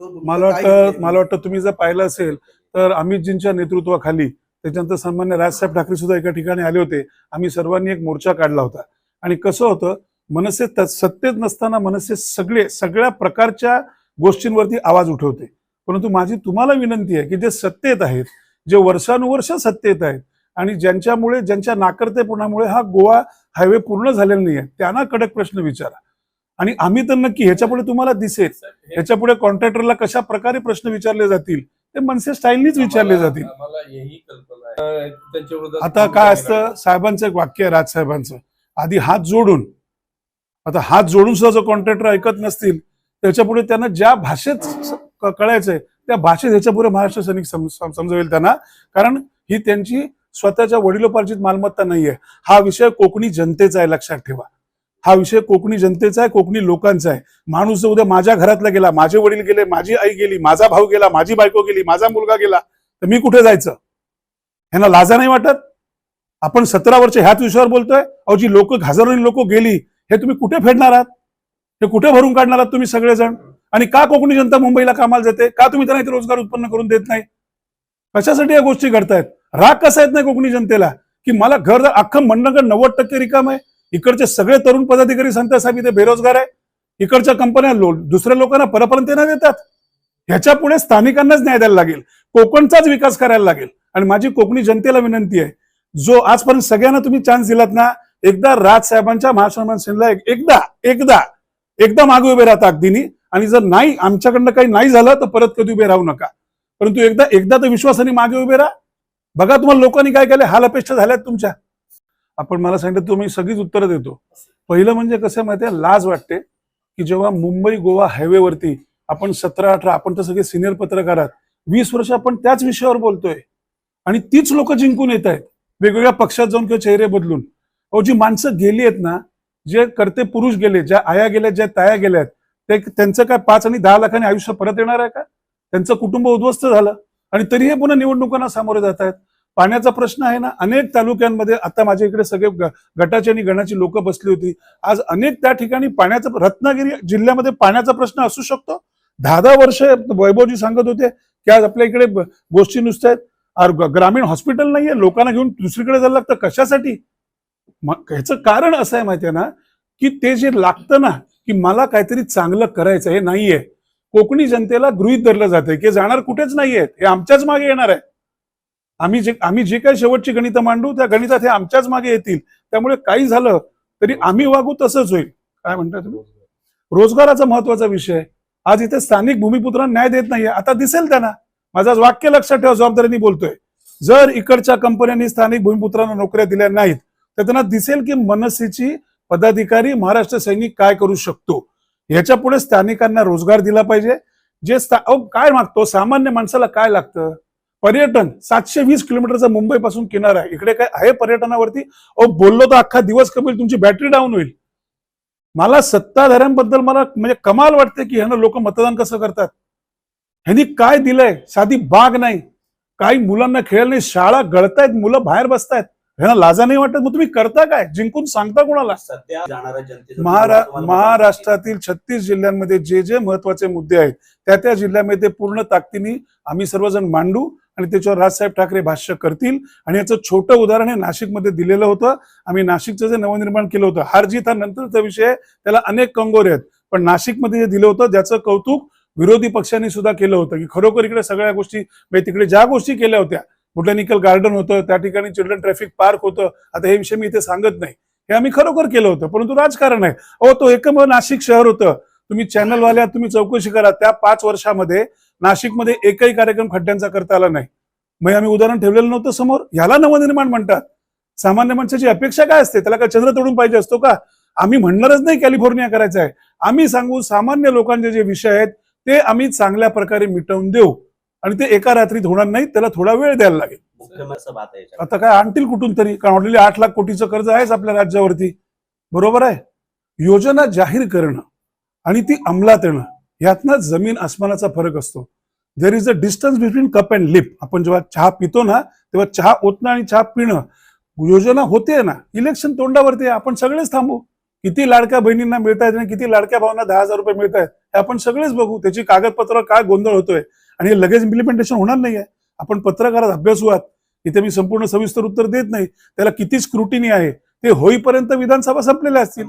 मला वाटतं? मला वाटतं तुम्ही जर पाहिलं असेल तर अमितजींच्या नेतृत्वाखाली त्याच्यानंतर सन्मान्य राजसाहेब ठाकरे सुद्धा एका ठिकाणी आले होते. आम्ही सर्वांनी एक मोर्चा काढला होता. आणि कसं होतं मनसे सत्तेत नसताना मनसे सगळे सगळ्या प्रकारच्या गोष्टींवरती आवाज उठवते. परंतु माझी तुम्हाला विनंती आहे की जे सत्तेत आहेत जे वर्षानुवर्ष सत्तेत आहेत आणि ज्यांच्यामुळे ज्यांच्या नाकर्तेपणामुळे हा गोवा हायवे पूर्ण झालेला नाही आहे त्यांना कडक प्रश्न विचारा. आणि आम्ही तर नक्की ह्याच्यापुढे तुम्हाला दिसेल. ह्याच्यापुढे कॉन्ट्रॅक्टरला कशा प्रकारे प्रश्न विचारले जातील ते मनसे स्टाईलनीच विचारले जातील. त्यांच्या आता काय असतं साहेबांचं एक वाक्य आहे राजसाहेबांचं. आधी हात जोडून आता हात जोडून सुद्धा जर कॉन्ट्रॅक्टर ऐकत नसतील त्याच्यापुढे त्यांना ज्या भाषेत कळायचंय त्या भाषेत ह्याच्यापुढे महाराष्ट्र सैनिक सम- सम- समजवेल त्यांना. कारण ही त्यांची स्वतःच्या वडिलोपार्जित मालमत्ता नाहीये. हा विषय कोकणी जनतेचा आहे लक्षात ठेवा. हा विषय कोकणी जनतेचा आहे कोकणी लोकांचा आहे. माणूस जर उद्या माझ्या घरातला गेला माझे वडील गेले माझी आई गेली माझा भाऊ गेला माझी बायको गेली माझा मुलगा गेला तर मी कुठे जायचं? ह्यांना लाजा नाही वाटत? आपण सतरा वर्ष ह्याच विषयावर बोलतोय अहो जी लोक हजारोनी लोक गेली हे तुम्ही कुठे फेडणार आहात? हे कुठे भरून काढणार आहात तुम्ही सगळेजण? आणि का कोकणी जनता मुंबईला कामाला जाते? का तुम्ही त्यांना इथे रोजगार उत्पन्न करून देत नाही? कशासाठी या गोष्टी घडतायत? राग कसा येत नाही कोकणी जनतेला? की मला घर अख्खं मंडळगड नव्वद टक्के रिकाम आहे? इकडचे सगळे तरुण पदाधिकारी सांगतात साहेब इथे बेरोजगार आहे. इकडच्या कंपन्या लो, दुसऱ्या लोकांना परपर्यंत देतात. ह्याच्या पुढे स्थानिकांनाच न्याय द्यायला लागेल. कोकणचाच विकास करायला लागेल. आणि माझी कोकणी जनतेला विनंती आहे जो आजपर्यंत सगळ्यांना तुम्ही चान्स दिलात ना एकदा राज साहेबांच्या महासन्मान सेनेला एक- एकदा एकदा एकदा मागे उभे राहता अगदीनी. आणि जर नाही आमच्याकडनं काही नाही झालं तर परत कधी उभे राहू नका. परंतु एकदा एकदा तर विश्वासाने मागे उभे राहा. बघा तुम्हाला लोकांनी काय केलं हाल अपेक्षा झाल्यात तुमच्या. आपण मला सांगितलं तुम्ही सगळीच उत्तरं देतो. पहिलं म्हणजे कसं माहिती आहे? लाज वाटते की जेव्हा मुंबई गोवा हायवेवरती आपण सतरा अठरा आपण तर सगळे सिनियर पत्रकार आहात. वीस वर्ष आपण त्याच विषयावर बोलतोय. आणि तीच लोक जिंकून येत आहेत. वेगवेगळ्या पक्षात जाऊन किंवा चेहरे बदलून. अहो जी माणसं गेली आहेत ना जे करते पुरुष गेले ज्या आया गेल्या ज्या ताया गेल्यात ते त्यांचं काय पाच आणि दहा लाखांनी आयुष्य परत येणार आहे का? त्यांचं कुटुंब उद्ध्वस्त झालं. आणि तरी हे पुन्हा निवडणुकांना सामोरे जात आहेत. पाण्याचा प्रश्न आहे ना अनेक तालुक्यांमध्ये आता माझ्या इकडे सगळे गटाची आणि गणाची लोक बसली होती. आज अनेक त्या ठिकाणी पाण्याचा रत्नागिरी जिल्ह्यामध्ये पाण्याचा प्रश्न असू शकतो. दहा दहा वर्ष वैभवजी सांगत होते की आज आपल्या इकडे गोष्टी नुसत्या आहेत ग्रामीण हॉस्पिटल नाहीये लोकांना घेऊन दुसरीकडे जायला लागतं. कशासाठी? मग ह्याचं कारण असं आहे माहितीये ना की ते जे लागतं ना की मला काहीतरी चांगलं करायचं हे नाहीये. कोकणी जनतेला गृहीत धरलं जातंय की जाणार कुठेच नाहीयेत हे आमच्याच मागे येणार आहे. आम्ही जे आम्ही जे काही शेवटची गणितं मांडू त्या गणितात हे आमच्याच मागे येतील. त्यामुळे काही झालं तरी आम्ही वागू तसंच होईल. काय म्हणताय तुम्ही? रोजगाराचा महत्त्वाचा विषय आज इथे स्थानिक भूमिपुत्रांना न्याय देत नाहीये. आता दिसेल त्यांना. माझा वाक्य लक्षात ठेवा जबाबदारीने बोलतोय. जर इकडच्या कंपन्यांनी स्थानिक भूमिपुत्रांना नोकऱ्या दिल्या नाहीत तर त्यांना दिसेल की मनसेची पदाधिकारी महाराष्ट्र सैनिक काय करू शकतो? याच्यापुढे स्थानिकांना रोजगार दिला पाहिजे. जे काय मागतो? सामान्य माणसाला काय लागतं? पर्यटन सातशे वीस किलोमीटरचा मुंबईपासून किनारा आहे. इकडे काय आहे पर्यटनावरती? अहो बोललो तर अख्खा दिवस कमी तुमची बॅटरी डाऊन होईल. मला सत्ताधाऱ्यांबद्दल मला म्हणजे कमाल वाटते की ह्यानं लोक मतदान कसं करतात. ह्यांनी काय दिलंय? साधी बाग नाही. काही मुलांना खेळायला नाही. शाळा गळतायत मुलं बाहेर बसतायत. ह्यांना लाजा नाही वाटत. मग तुम्ही करता काय? जिंकून सांगता कोणाला? महारा महाराष्ट्रातील छत्तीस जिल्ह्यांमध्ये जे जे महत्त्वाचे मुद्दे आहेत त्या त्या जिल्ह्यामध्ये पूर्ण ताकदीने आम्ही सर्वजण मांडू. आणि त्याच्यावर राजसाहेब ठाकरे भाष्य करतील. आणि याचं छोटं उदाहरण हे नाशिकमध्ये दिलेलं होतं. आम्ही नाशिकचं जे नवनिर्माण केलं होतं हार जीत हा नंतरचा विषय आहे. त्याला अनेक कंगोरे आहेत. पण नाशिकमध्ये जे दिलं होतं ज्याचं कौतुक विरोधी पक्षांनी सुद्धा केलं होतं. की खरोखर इकडे सगळ्या गोष्टी म्हणजे तिकडे ज्या गोष्टी केल्या होत्या बोटॅनिकल गार्डन होतं त्या ठिकाणी चिल्ड्रन ट्रॅफिक पार्क होतं. आता हे विषय मी इथे सांगत नाही. हे आम्ही खरोखर केलं होतं परंतु राजकारण आहे. अहो तो एकमेव नाशिक शहर होतं. तुम्ही चॅनलवाल्या तुम्ही चौकशी करा. त्या पाच वर्षामध्ये नाशिकमध्ये एकही कार्यक्रम खड्ड्यांचा करता आला नाही. मग आम्ही उदाहरण ठेवलेलं नव्हतं समोर. याला नवनिर्माण म्हणतात. सामान्य माणसाची अपेक्षा काय असते? त्याला काय चंद्र तोडून पाहिजे असतो का? आम्ही म्हणणारच नाही कॅलिफोर्निया करायचं आहे. आम्ही सांगू सामान्य लोकांचे जे विषय आहेत ते आम्ही चांगल्या प्रकारे मिटवून देऊ. आणि ते एका रात्रीत होणार नाही त्याला थोडा वेळ द्यायला लागेल. आता काय आणतील कुठून तरी? कारण ऑलरेडी आठ लाख कोटीचं कर्ज आहेच आपल्या राज्यावरती. बरोबर आहे? योजना जाहीर करणं आणि ती अंमलात येणं यातनं जमीन आसमानाचा फरक असतो. There is a distance between cup and lip आपण जेव्हा चहा पितो ना तेव्हा चहा ओतणं आणि चहा पिणं योजना होते ना. इलेक्शन तोंडावरती आहे, आपण सगळेच थांबू. किती लाडक्या बहिणींना मिळत आहेत आणि किती लाडक्या भावांना दहा हजार रुपये मिळत आहेत हे आपण सगळेच बघू. त्याची कागदपत्र काय गोंधळ होतोय. आणि हे लगेच इम्प्लिमेंटेशन होणार नाहीये. आपण पत्रकारात अभ्यासू आहात. इथे मी संपूर्ण सविस्तर उत्तर देत नाही. त्याला किती स्क्रुटिनी आहे? ते होईपर्यंत विधानसभा संपलेल्या असतील.